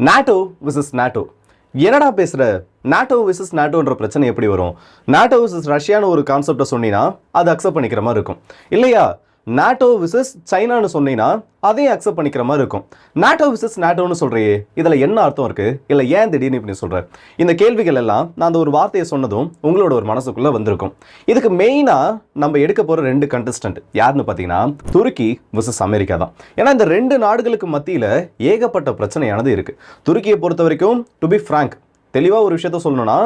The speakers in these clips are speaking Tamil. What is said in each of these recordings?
நாட்டோ விசஸ் நாட்டோ என்னடா பேசுகிற நாட்டோ விசஸ் நாட்டோன்ற பிரச்சனை எப்படி வரும்? நாட்டோ விசஸ் ரஷ்யான்னு ஒரு கான்செப்டை சொன்னீங்கன்னா அது அக்செப்ட் பண்ணிக்கிற மாதிரி இருக்கும். இல்லையா? நாட்டோ விசஸ் சைனான்னு சொன்னீங்கன்னா அதையும் அக்செப்ட் பண்ணிக்கிற மாதிரி இருக்கும். நாட்டோ விசஸ் நாட்டோன்னு சொல்கிறியே இதில் என்ன அர்த்தம் இருக்குது இல்லை ஏன் திடீர்னு இப்படி சொல்கிறார் இந்த கேள்விகள் எல்லாம் நான் அந்த ஒரு வார்த்தையை சொன்னதும் உங்களோட ஒரு மனசுக்குள்ளே வந்திருக்கும். இதுக்கு மெயினாக நம்ம எடுக்க போகிற ரெண்டு கண்டஸ்டன்ட் யாருன்னு பார்த்தீங்கன்னா துருக்கி விசஸ் அமெரிக்கா தான். ஏன்னா இந்த ரெண்டு நாடுகளுக்கு மத்தியில் ஏகப்பட்ட பிரச்சனையானது இருக்குது துருக்கியை பொறுத்த வரைக்கும் டு பி ஃப்ராங்க் தெளிவாக ஒரு விஷயத்த சொல்லணும்னா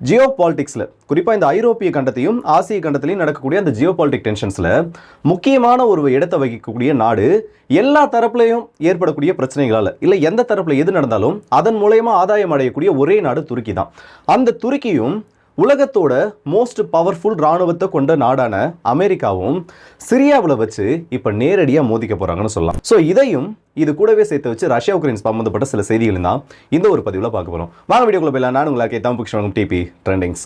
ஜியோ பாலிடிக்ஸில் குறிப்பாக இந்த ஐரோப்பிய கண்டத்தையும் ஆசிய கண்டத்திலையும் நடக்கக்கூடிய அந்த ஜியோ பாலிட்டிக் டென்ஷன்ஸில் முக்கியமான ஒரு இடத்தை வகிக்கக்கூடிய நாடு எல்லா தரப்புலையும் ஏற்படக்கூடிய பிரச்சனைகளால் இல்லை எந்த தரப்பில் எது நடந்தாலும் அதன் மூலயமா ஆதாயம் அடையக்கூடிய ஒரே நாடு துருக்கி தான் அந்த துருக்கியும் உலகத்தோட மோஸ்ட் பவர்ஃபுல் ராணுவத்தை கொண்ட நாடான அமெரிக்காவும் சிரியாவில் வச்சு இப்போ நேரடியாக மோதிக்க போகிறாங்கன்னு சொல்லலாம். ஸோ இதையும் இது கூடவே சேர்த்து வச்சு ரஷ்யா உக்ரைன் சம்பந்தப்பட்ட சில செய்திகள் தான் இந்த ஒரு பதிவில் பார்க்க போகிறோம் வாங்க வீடியோக்குள்ள போயிடலாம். நான் உங்களுக்கு தான் புக்ஷன் டிபி ட்ரெண்டிங்ஸ்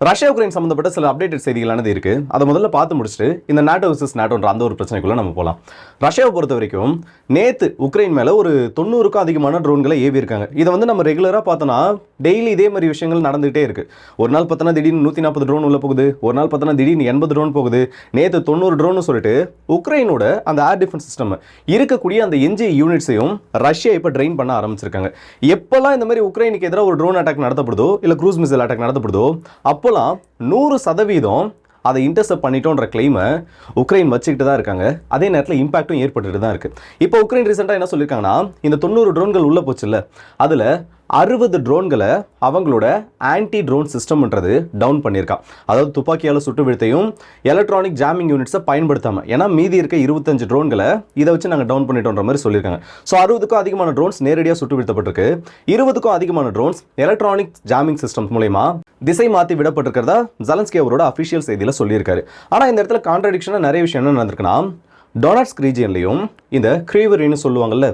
ரஷ்யா உக்ரைன் சம்பந்தப்பட்ட சில அப்டேட்டட் செய்திகளானது இருக்குது அதை முதல்ல பார்த்து முடிச்சுட்டு இந்த நாட்டோ விசஸ் நாட்டோன்ற அந்த ஒரு பிரச்சனைக்குள்ளே நம்ம போகலாம் ரஷ்யாவை பொறுத்த வரைக்கும் நேற்று உக்ரைன் மேலே ஒரு தொண்ணூறுக்கும் அதிகமான ட்ரோன்களை ஏவி இருக்காங்க இதை வந்து நம்ம ரெகுலராக பார்த்தோன்னா டெய்லி இதே மாதிரி விஷயங்கள் நடந்துகிட்டே இருக்குது ஒரு நாள் பார்த்தோன்னா திடீர்னு நூற்றி நாற்பது ட்ரோன் உள்ள போகுது. ஒரு நாள் பார்த்தோன்னா திடீர்னு எண்பது ட்ரோன் போகுது. நேற்று தொண்ணூறு ட்ரோன்னு சொல்லிட்டு உக்ரைனோட அந்த ஏர் டிஃபென்ஸ் சிஸ்டம் இருக்கக்கூடிய அந்த என்ஜி யூனிட்ஸையும் ரஷ்யா இப்போ ட்ரெயின் பண்ண ஆரம்பிச்சிருக்காங்க. எப்போல்லாம் இந்த மாதிரி உக்ரைனுக்கு எதிராக ஒரு ட்ரோன் அட்டாக் நடத்தப்படுதோ இல்லை க்ரூஸ் மிசைல் அட்டாக் நடத்தப்படுதோ அப்போ அப்போல்லாம் நூறு சதவீதம் அதை இன்டர்செப்ட் பண்ணிட்டோன்ற கிளைமை உக்ரைன் வச்சுக்கிட்டு தான் இருக்காங்க. அதே நேரத்தில் இம்பாக்டும் ஏற்பட்டுட்டு தான் இருக்கு. இப்போ உக்ரைன் ரீசெண்டாக என்ன சொல்லியிருக்காங்கன்னா இந்த தொண்ணூறு ட்ரோன்கள் உள்ள போச்சுல்ல அதில் அறுபது ட்ரோன்களை அவங்களோட ஆன்டி ட்ரோன் சிஸ்டம்ன்றது டவுன் பண்ணியிருக்கான். அதாவது துப்பாக்கியால் சுட்டு வீழ்த்தையும் எலக்ட்ரானிக் ஜாமிங் யூனிட்ஸை பயன்படுத்தாமல் ஏன்னா மீதி இருக்க இருபத்தஞ்சு ட்ரோன்களை இதை வச்சு நாங்கள் டவுன் பண்ணிட்டோன்ற மாதிரி சொல்லியிருக்காங்க. ஸோ அறுபதுக்கும் அதிகமான ட்ரோன்ஸ் நேரடியாக சுட்டு வீழ்த்தப்பட்டிருக்கு. இருபதுக்கும் அதிகமான ட்ரோன்ஸ் எலக்ட்ரானிக் ஜாமிங் சிஸ்டம் மூலயமா திசை மாற்றி விடப்பட்டிருக்கிறதா ஜலன்ஸ்கி அவரோட அஃபிஷியல் செய்தியில் சொல்லியிருக்காரு. ஆனால் இந்த இடத்துல கான்ட்ரடிக்ஷனாக நிறைய விஷயம் என்ன நடந்திருக்குன்னா டொனாட்ஸ்க் ரீஜியன்லையும் இந்த கிரேவரின்னு சொல்லுவாங்கல்ல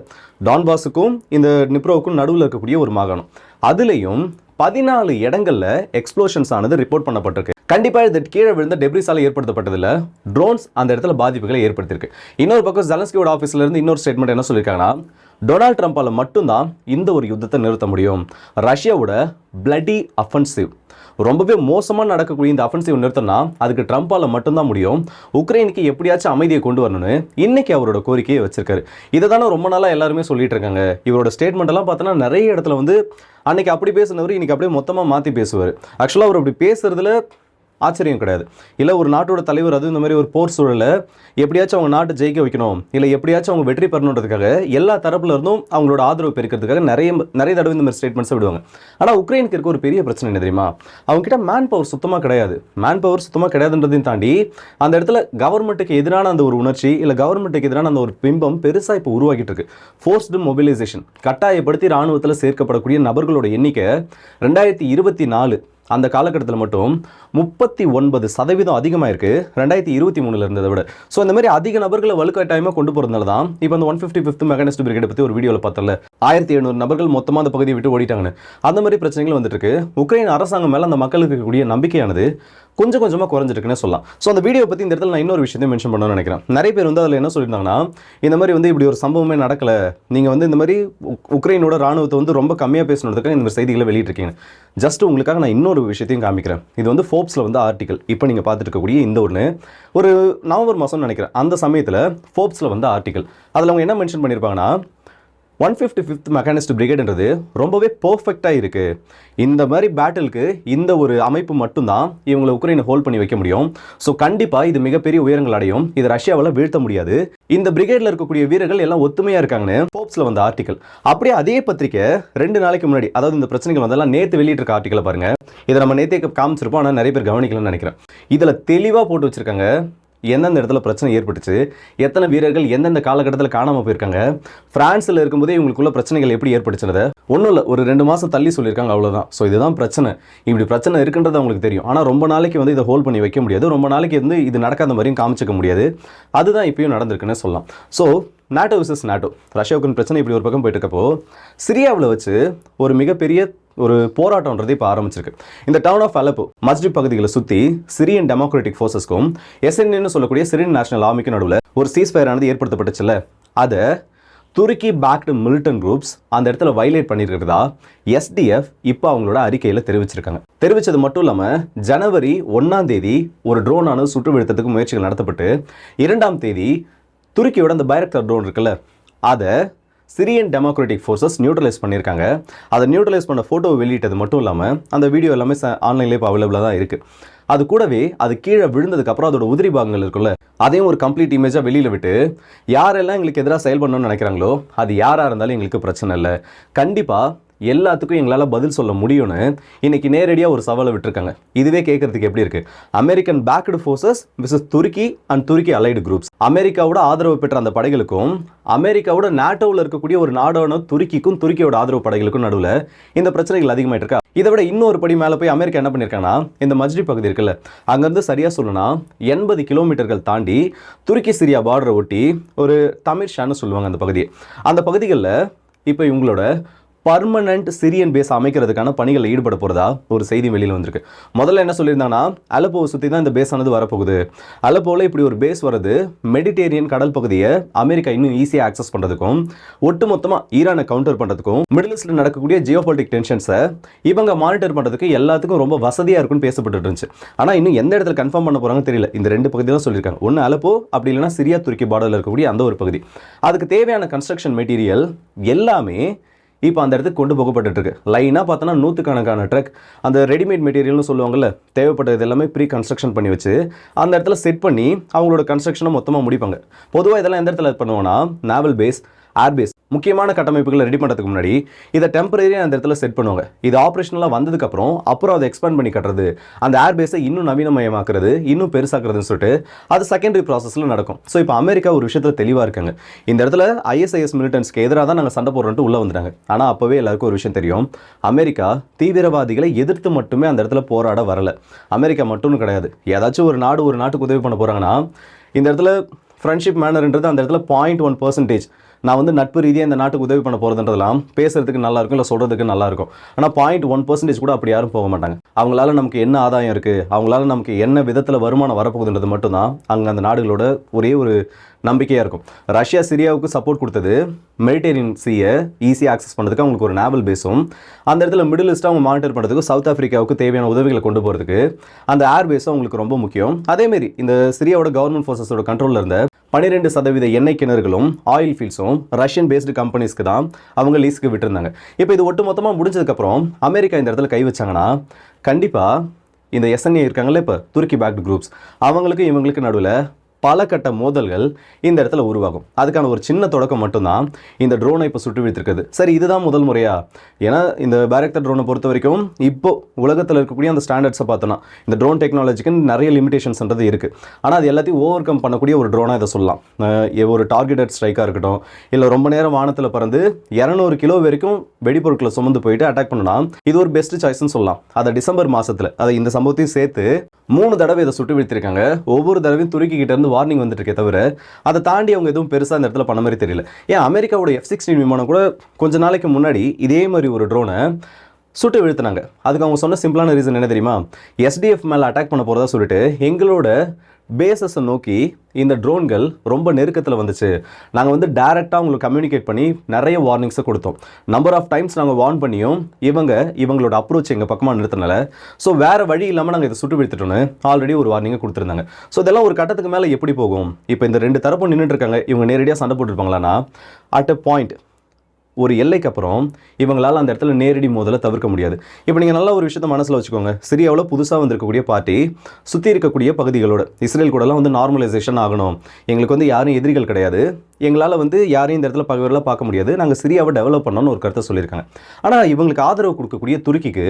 டான்பாஸுக்கும் இந்த நிப்ரோவுக்கும் நடுவில் இருக்கக்கூடிய ஒரு மாகாணம். அதுலேயும் பதினாலு இடங்களில் எக்ஸ்ப்ளோஷன்ஸ் ஆனது ரிப்போர்ட் பண்ணப்பட்டிருக்கு. கண்டிப்பாக இது கீழே விழுந்த டெப்ரிஸால் ஏற்படுத்தப்பட்டதில் ட்ரோன்ஸ் அந்த இடத்துல பாதிப்புகளை ஏற்படுத்தியிருக்கு. இன்னொரு பக்கம் ஜலன்ஸ்கியோட ஆஃபீஸ்லேருந்து இன்னொரு ஸ்டேட்மெண்ட் என்ன சொல்லியிருக்காங்கன்னா டொனால்ட் ட்ரம்ப்பால் மட்டும்தான் இந்த ஒரு யுத்தத்தை நிறுத்த முடியும். ரஷ்யாவோட பிளடி அஃபென்சிவ் ரொம்பவே மோசமாக நடக்கக்கூடிய இந்த அஃபென்சிவ் நிறுத்தம்னா அதுக்கு ட்ரம்ப்பால் மட்டும்தான் முடியும். உக்ரைனுக்கு எப்படியாச்சும் அமைதியை கொண்டு வரணும்னு இன்னைக்கு அவரோட கோரிக்கையை வச்சிருக்காரு. இதை தானே ரொம்ப நாளாக எல்லாருமே சொல்லிட்டு இருக்காங்க. இவரோட ஸ்டேட்மெண்ட் எல்லாம் பார்த்தோன்னா நிறைய இடத்துல வந்து அன்னைக்கு அப்படி பேசினவர் இன்னைக்கு அப்படியே மொத்தமாக மாற்றி பேசுவார். ஆக்சுவலாக அவர் அப்படி பேசுறதுல ஆச்சரியம் கிடையாது. இல்லை ஒரு நாட்டோட தலைவர் அது இந்த மாதிரி ஒரு போர் சூழலை எப்படியாச்சும் அவங்க நாட்டை ஜெயிக்க வைக்கணும். இல்லை எப்படியாச்சும் அவங்க வெற்றி பெறணுன்றதுக்காக எல்லா தரப்புல இருந்தும் அவங்களோட ஆதரவு பெருக்கிறதுக்காக நிறைய நிறைய தடவை இந்த மாதிரி ஸ்டேட்மெண்ட்ஸை விடுவாங்க. ஆனால் உக்ரைனுக்கு இருக்க ஒரு பெரிய பிரச்சனை என்ன தெரியுமா? அவங்க கிட்ட மேன் பவர் சுத்தமாக கிடையாது. மேன் பவர் சுத்தமாக கிடையாதுன்றதையும் தாண்டி அந்த இடத்துல கவர்மெண்ட்டுக்கு எதிரான அந்த ஒரு உணர்ச்சி இல்லை கவர்மெண்ட்டுக்கு எதிரான அந்த ஒரு பிம்பம் பெருசாக இப்போ உருவாக்கிட்டு இருக்கு. ஃபோர்ஸ்டு மொபிலைசேஷன் கட்டாயப்படுத்தி ராணுவத்தில் சேர்க்கப்படக்கூடிய நபர்களோட எண்ணிக்கை ரெண்டாயிரத்தி இருபத்தி நாலு அந்த காலகட்டத்தில் மட்டும் முப்பத்தி ஒன்பது சதவீதம் அதிகமாக இருக்குது ரெண்டாயிரத்தி இருபத்தி மூணில் இருந்ததை விட. ஸோ இந்த மாதிரி அதிக நபர்களை வலுக்கட்டாயமாக கொண்டு போகிறதுனால தான் இப்போ அந்த one fifty fifth mechanised brigade பற்றி ஒரு வீடியோவில் பார்த்தல ஆயிரத்தி எழுநூறு நபர்கள் மொத்தமாக அந்த பகுதியை விட்டு ஓடிட்டாங்கன்னு. அந்த மாதிரி பிரச்சனைகள் வந்துட்டு இருக்கு உக்ரைன் அரசாங்கம் மேலே அந்த மக்களுக்கு இருக்கக்கூடிய நம்பிக்கையானது கொஞ்சம் கொஞ்சமாக குறைஞ்சிருக்குன்னு சொல்லலாம். ஸோ அந்த வீடியோ பற்றி இந்த இடத்துல நான் இன்னொரு விஷயத்தையும் மென்ஷன் பண்ணணும்னு நினைக்கிறேன். நிறைய பேர் வந்து அதில் என்ன சொல்லியிருந்தாங்கன்னா இந்த மாதிரி வந்து இப்படி ஒரு சம்பவமே நடக்கலை. நீங்கள் வந்து இந்த மாதிரி உக்- உக்ரைனோட ராணுவத்தை வந்து ரொம்ப கம்மியாக பேசணுன்றதுக்காக இந்த மாதிரி செய்திகளை வெளியிட்டிருக்கீங்க. ஜஸ்ட் உங்களுக்காக நான் இன்னொரு விஷயத்தையும் காமிக்கிறேன். இது வந்து ஃபோப்ஸில் வந்து ஆர்டிக்கல் இப்போ நீங்கள் பார்த்துட்டு இருக்கக்கூடிய இந்த ஒன்று ஒரு நவம்பர் மாதம்னு நினைக்கிறேன். அந்த சமயத்தில் ஃபோப்ஸில் வந்து ஆர்டிக்கல் அதில் அவங்க என்ன மென்ஷன் பண்ணியிருப்பாங்கன்னா ஒன் ஃபிஃப்டி ஃபிஃப்த் மெக்கானிஸ்ட் பிரிகேடுன்றது ரொம்பவே பர்ஃபெக்டாக இருக்குது இந்த மாதிரி பேட்டிலுக்கு இந்த ஒரு அமைப்பு மட்டும்தான் இவங்களை உக்ரைனை ஹோல்ட் பண்ணி வைக்க முடியும். ஸோ கண்டிப்பாக இது மிகப்பெரிய உயரங்கள் அடையும். இது ரஷ்யாவால் வீழ்த்த முடியாது. இந்த பிரிகேடில் இருக்கக்கூடிய வீரர்கள் எல்லாம் ஒத்துமையாக இருக்காங்கன்னு போப்ஸில் வந்த ஆர்டிக்கல் அப்படியே அதே பத்திரிக்கை ரெண்டு நாளைக்கு முன்னாடி அதாவது இந்த பிரச்சனைகள் வந்தெல்லாம் நேற்று வெளியிட்டிருக்க ஆர்டிக்கலை பாருங்கள் இதை நம்ம நேற்றே காமிச்சிருப்போம் ஆனால் நிறைய பேர் கவனிக்கலன்னு நினைக்கிறேன். இதில் தெளிவாக போட்டு வச்சுருக்காங்க எந்தெந்த இடத்துல பிரச்சனை ஏற்பட்டுச்சு எத்தனை வீரர்கள் எந்தெந்த காலகட்டத்தில் காணாமல் போயிருக்காங்க ஃப்ரான்ஸில் இருக்கும்போதே இவங்களுக்குள்ள பிரச்சனைகள் எப்படி ஏற்பட்டுச்சுனதை ஒன்றும் இல்லை ஒரு ரெண்டு மாதம் தள்ளி சொல்லியிருக்காங்க அவ்வளோதான் ஸோ இதுதான் பிரச்சனை. இப்படி பிரச்சனை இருக்குன்றது அவங்களுக்கு தெரியும். ஆனால் ரொம்ப நாளைக்கு வந்து இதை ஹோல்ட் பண்ணி வைக்க முடியாது. ரொம்ப நாளைக்கு வந்து இது நடக்காத மாதிரியும் காமிச்சிக்க முடியாது. அதுதான் இப்பயும் நடந்திருக்குன்னு சொல்லலாம். So NATO versus NATO Russia பிரச்சனை இப்படி ஒரு பக்கம் போயிட்டு இருக்கப்போ சிரியாவில் வச்சு ஒரு மிகப்பெரிய ஒரு போராட்டம்ன்றது இப்போ ஆரம்பிச்சிருக்கு. இந்த டவுன் ஆஃப் அலப்பு மஸ்ஜித் பகுதிகளை சுற்றி சிரியன் டெமோக்ராட்டிக் ஃபோர்ஸஸ்க்கும் எஸ்என்னு சொல்லக்கூடிய சிரியன் நேஷனல் ஆர்மிக்கும் நடுவில் ஒரு சீஸ்ஃபயரானது ஆனது ஏற்படுத்தப்பட்டுச்சுல்ல. அதை துருக்கி பேக்டு மிலிட்டன் குரூப்ஸ் அந்த இடத்துல வைலேட் பண்ணியிருக்கிறதா எஸ்டிஎஃப் இப்போ அவங்களோட அறிக்கையில் தெரிவிச்சிருக்காங்க. தெரிவித்தது மட்டும் இல்லாமல் ஜனவரி ஒன்றாம் தேதி ஒரு ட்ரோனானது சுற்று வீழ்த்தத்துக்கு முயற்சிகள் நடத்தப்பட்டு இரண்டாம் தேதி துருக்கியோட அந்த பைரக்டர் ட்ரோன் இருக்குல்ல அதை சிரியன் டெமோக்ராட்டிக் ஃபோர்ஸஸ் நியூட்ரலைஸ் பண்ணியிருக்காங்க. அதை நியூட்ரலைஸ் பண்ண ஃபோட்டோ வெளியிட்டது மட்டும் இல்லாமல் அந்த வீடியோ எல்லாமே ஆன்லைன்லேயே இப்போ அவைலபிளாக தான் இருக்குது அது கூடவே அது கீழே விழுந்ததுக்கப்புறம் அதோட உதிரி பாகங்கள் இருக்குல்ல அதையும் ஒரு கம்ப்ளீட் இமேஜாக வெளியில் விட்டு யாரெல்லாம் எங்களுக்கு எதிராக செயல்படணும்னு நினைக்கிறாங்களோ அது யாராக இருந்தாலும் எங்களுக்கு பிரச்சனை இல்லை. கண்டிப்பாக எல்லாத்துக்கும் எங்களால் பதில் சொல்ல முடியும்னு இன்றைக்கி நேரடியாக ஒரு சவாலை விட்டுருக்காங்க. இதுவே கேட்கறதுக்கு எப்படி இருக்கு? அமெரிக்கன் பேக்டு ஃபோர்ஸஸ் விசஸ் துருக்கி அண்ட் துருக்கி அலைடு குரூப்ஸ் அமெரிக்காவோட ஆதரவு பெற்ற அந்த படைகளுக்கும் அமெரிக்காவோட நாட்டோவில் இருக்கக்கூடிய ஒரு நாடான துருக்கிக்கும் துருக்கியோட ஆதரவு படைகளுக்கும் நடுவில் இந்த பிரச்சனைகள் அதிகமாயிட்டு இருக்கா? இதை விட இன்னொரு படி மேலே போய் அமெரிக்கா என்ன பண்ணியிருக்காங்கன்னா இந்த மஜ்ரி பகுதி இருக்குல்ல அங்கேருந்து சரியாக சொல்லணும்னா எண்பது கிலோமீட்டர்கள் தாண்டி துருக்கி சிரியா பார்டரை ஒட்டி ஒரு தமிழ் ஷான்னு சொல்லுவாங்க அந்த பகுதியை. அந்த பகுதிகளில் இப்போ இவங்களோட பர்மனண்ட் சிரியன் பேஸ் அமைக்கிறதுக்கான பணிகளில் ஈடுபட போகிறதா ஒரு செய்தி வெளியில் வந்திருக்கு. முதல்ல என்ன சொல்லியிருந்தாங்கன்னா அலப்போவை சுற்றி தான் இந்த பேஸ் ஆனது வரப்போகுது. அலப்போவில் இப்படி ஒரு பேஸ் வருது மெடிடேரியன் கடல் பகுதியை அமெரிக்கா இன்னும் ஈஸியாக ஆக்சஸ் பண்ணுறதுக்கும் ஒட்டுமொத்தமாக ஈரானை கவுண்டர் பண்ணுறதுக்கும் மிடில் ஈஸ்டில் நடக்கக்கூடிய ஜியோபாலிட்டிக் டென்ஷன்ஸை இவங்க மானிட்டர் பண்ணுறதுக்கு எல்லாத்துக்கும் ரொம்ப வசதியாக இருக்கும்னு பேசப்பட்டு இருந்துச்சு. ஆனால் இன்னும் எந்த இடத்துல கன்ஃபார்ம் பண்ண போகிறாங்க தெரியல. இந்த ரெண்டு பகுதி தான் சொல்லியிருக்காங்க. ஒன்று அலப்போ அப்படி இல்லைன்னா சிரியா துருக்கி பார்டரில் இருக்கக்கூடிய அந்த ஒரு பகுதி. அதுக்கு தேவையான கன்ஸ்ட்ரக்ஷன் மெட்டீரியல் எல்லாமே இப்போ அந்த இடத்துக்கு கொண்டு போகப்பட்டு இருக்கு. லைனாக பார்த்தோன்னா நூற்றுக்கணக்கான ட்ரக் அந்த ரெடிமேட் மெட்டீரியல்னு சொல்லுவாங்கல்ல தேவைப்பட்டது எல்லாமே ப்ரீ கன்ஸ்ட்ரக்ஷன் பண்ணி வச்சு அந்த இடத்துல செட் பண்ணி அவங்களோட கன்ஸ்ட்ரக்ஷனை மொத்தமாக முடிப்பாங்க. பொதுவாக இதெல்லாம் எந்த இடத்துல பண்ணுவோம்னா நாவல் பேஸ் ஏர்பேஸ் முக்கியமான கட்டமைப்புகளை ரெடி பண்ணுறதுக்கு முன்னாடி இதை டெம்பரரியாக அந்த இடத்துல செட் பண்ணுவாங்க. இது ஆப்ரேஷனலாக வந்ததுக்கப்புறம் அப்புறம் அதை எக்ஸ்பேண்ட் பண்ணி கட்டுறது அந்த ஏர்பேஸை இன்னும் நவீனமயமாக்குறது இன்னும் பெருசாக்குறதுன்னு சொல்லிட்டு அது செகண்டரி ப்ராசஸில் நடக்கும். ஸோ இப்போ அமெரிக்கா ஒரு விஷயத்தில் தெளிவாக இருக்காங்க. இந்த இடத்துல ஐஎஸ்ஐஎஸ் மிலிட்டன்ஸ்க்கு எதிராக தான் நாங்கள் சண்டை போடுறோன்ட்டு உள்ளே வந்துட்டாங்க. ஆனால் அப்போவே எல்லாருக்கும் ஒரு விஷயம் தெரியும். அமெரிக்கா தீவிரவாதிகளை எதிர்த்து மட்டுமே அந்த இடத்துல போராட வரலை. அமெரிக்கா மட்டும் கிடையாது. ஏதாச்சும் ஒரு நாடு ஒரு நாட்டுக்கு உதவி பண்ண போகிறாங்கன்னா இந்த இடத்துல ஃப்ரெண்ட்ஷிப் மேனர்ன்றது அந்த இடத்துல பாயிண்ட் ஒன் பர்சன்டேஜ் நான் வந்து நட்பு ரீதியாக இந்த நாட்டுக்கு உதவி பண்ண போகிறதுன்றதெல்லாம் பேசுறதுக்கு நல்லா இருக்கும் இல்லை சொல்கிறதுக்கு நல்லா இருக்கும் ஆனால் பாயிண்ட் ஒன் பர்சன்டேஜ் கூட அப்படி யாரும் போக மாட்டாங்க. அவங்களால நமக்கு என்ன ஆதாயம் இருக்குது அவங்களால நமக்கு என்ன விதத்தில் வருமானம் வரப்போகுதுன்றது மட்டும்தான் அங்கே அந்த நாடுகளோட ஒரே ஒரு நம்பிக்கையாக இருக்கும். ரஷ்யா சிரியாவுக்கு சப்போர்ட் கொடுத்தது மெடிடேரியன் சீயை ஈஸியாக ஆக்சஸ் பண்ணுறதுக்கு அவங்களுக்கு ஒரு நேவல் பேஸும் அந்த இடத்துல மிடில் ஈஸ்ட்டாக அவங்க மானிட்டர் பண்ணுறதுக்கு சவுத் ஆஃப்ரிக்காவுக்கு தேவையான உதவிகளை கொண்டு போகிறதுக்கு அந்த ஏர் பேஸும் அவங்களுக்கு ரொம்ப முக்கியம். அதேமாரி இந்த சிரியாவோட கவர்மெண்ட் ஃபோர்ஸஸோட கண்ட்ரோலில் இருந்த பன்னிரெண்டு சதவீத எண்ணெய் கிணறுகளும் ஆயில் ஃபீல்ட்ஸும் ரஷ்யன் பேஸ்டு கம்பெனிஸ்க்கு தான் அவங்க லீஸ்க்கு விட்டுருந்தாங்க. இப்போ இது ஒட்டு மொத்தமாக முடிஞ்சதுக்கப்புறம் அமெரிக்கா இந்த இடத்துல கை வச்சாங்கன்னா கண்டிப்பாக இந்த எஸ்என்ஏ இருக்காங்கல்ல இப்போ துருக்கி பேக்டு குரூப்ஸ் அவங்களுக்கு இவங்களுக்கு நடுவில் பல கட்ட மோதல்கள் இந்த இடத்துல உருவாகும். அதுக்கான ஒரு சின்ன தொடக்கம் மட்டும்தான் இந்த ட்ரோனை இப்போ சுட்டு வீழ்த்திருக்குது சரி இதுதான் முதல் முறையா? ஏன்னா இந்த பேரக்டர் ட்ரோனை பொறுத்த வரைக்கும் இப்போ உலகத்தில் இருக்கக்கூடிய அந்த ஸ்டாண்டர்ட்ஸை பார்த்தோன்னா இந்த ட்ரோன் டெக்னாலஜிக்கு நிறைய லிமிடேஷன்ஸ்ன்றது இருக்குது ஆனால் அது எல்லாத்தையும் ஓவர் கம் பண்ணக்கூடிய ஒரு ட்ரோனாக இதை சொல்லலாம். ஒரு டார்கெட்டட் ஸ்ட்ரைக்காக இருக்கட்டும் இல்லை ரொம்ப நேரம் வானத்தில் பறந்து இரநூறு கிலோ வரைக்கும் வெடிப்பொருட்களை சுமந்து போயிட்டு அட்டாக் பண்ணனா இது ஒரு பெஸ்ட் சாய்ஸ்னு சொல்லலாம். அதை டிசம்பர் மாதத்தில் அதை இந்த சம்பவத்தையும் சேர்த்து மூணு தடவை இதை சுட்டு வீழ்த்திருக்காங்க ஒவ்வொரு தடவையும் துருக்கி கிட்ட இருந்து வார்னிங் வந்துட்டுருக்கே தவிர அதை தாண்டி அவங்க எதுவும் பெருசாக அந்த இடத்துல பண்ண மாதிரி தெரியல. ஏன் அமெரிக்காவோட எஃப் சிக்ஸ்டீன் விமானம் கூட கொஞ்ச நாளைக்கு முன்னாடி இதே மாதிரி ஒரு ட்ரோனை சுட்டு வீழ்த்தினாங்க அதுக்கு அவங்க சொன்ன சிம்பிளான ரீசன் என்ன தெரியுமா? எஸ்டிஎஃப் மேலே அட்டாக் பண்ண போகிறதா சொல்லிட்டு எங்களோட பேசஸை நோக்கி இந்த ட்ரோன்கள் ரொம்ப நெருக்கத்தில் வந்துச்சு. நாங்கள் வந்து டைரெக்டாக உங்களுக்கு கம்யூனிகேட் பண்ணி நிறைய வார்னிங்ஸை கொடுத்தோம். நம்பர் ஆஃப் டைம்ஸ் நாங்கள் வார்ன் பண்ணியும் இவங்க இவங்களோட அப்ரோச் எங்கள் பக்கமாக நிறுத்தினால. ஸோ வேறு வழி இல்லாமல் நாங்கள் இதை சுட்டு வீழ்த்திட்டோன்னு ஆல்ரெடி ஒரு வார்னிங்கை கொடுத்துருந்தாங்க. ஸோ இதெல்லாம் ஒரு கட்டத்துக்கு மேலே எப்படி போகும்? இப்போ இந்த ரெண்டு தரப்பும் நின்றுட்டு இருக்காங்க. இவங்க நேரடியாக சண்டை போட்டுருப்பாங்களான்னா அட் அ பாயிண்ட் ஒரு எல்லைக்கு அப்புறம் இவங்களால் அந்த இடத்துல நேரடி மோதலை தவிர்க்க முடியாது. இப்போ நீங்கள் நல்ல ஒரு விஷயத்த மனசில் வச்சுக்கோங்க. சிரியாவில் புதுசாக வந்திருக்கக்கூடிய பார்ட்டி சுற்றி இருக்கக்கூடிய பகுதிகளோட இஸ்ரேல் கூடலாம் வந்து நார்மலைசேஷன் ஆகணும். எங்களுக்கு வந்து யாரும் எதிரிகள் கிடையாது. எங்களால் வந்து யாரையும் இந்த இடத்துல பகைவரெலாம் பார்க்க முடியாது. நாங்கள் சிரியாவை டெவலப் பண்ணணும்னு ஒரு கருத்தை சொல்லியிருக்காங்க. ஆனால் இவங்களுக்கு ஆதரவு கொடுக்கக்கூடிய துருக்கிக்கு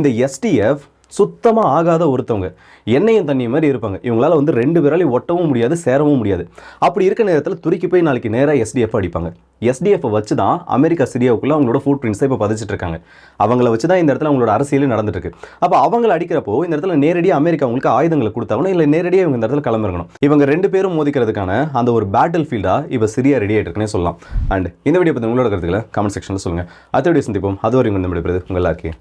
இந்த எஸ்டிஎஃப் சுத்தமாக ஆகாத ஒருத்தவங்க. எண்ணெயும் தண்ணி மாதிரி இருப்பாங்க. இவங்களால வந்து ரெண்டு பேராலையும் ஒட்டவும் முடியாது சேரவும் முடியாது. அப்படி இருக்க நேரத்தில் துருக்கி போய் நாளைக்கு நேராக எஸ்டிஎஃப் அடிப்பாங்க. எஸ்டிஎஃப் வச்சு தான் அமெரிக்கா சிரியாவுக்குள்ளே அவங்களோட ஃபுட் பிரிண்ட்ஸை இப்போ பதிச்சிட்டு இருக்காங்க. அவங்கள வச்சு தான் இந்த இடத்துல அவங்களோட அரசியலே நடந்துட்டு இருக்கு. அப்போ அவங்கள அடிக்கிறப்போ இந்த இடத்துல நேரடியாக அமெரிக்கா அவங்களுக்கு ஆயுதங்களை கொடுத்தாலும் இல்லை நேரடியாக இவங்க இந்த இடத்துல கிளம்பிருக்கணும் இவங்க ரெண்டு பேரும் மோதிக்கிறதுக்கான அந்த ஒரு பேட்டில் ஃபீல்டாக இப்போ சிரியா ரெடி ஆகிட்டுருக்குன்னே சொல்லலாம். அண்ட் இந்த வீடியோ பற்றி உங்களோட கருத்துக்களை கமெண்ட் செக்ஷனில் சொல்லுங்கள் அடுத்த வீடியோ சந்திப்போம். அது வரைக்கும் இந்த விடுபடுது உங்கள் எல்லாருக்கே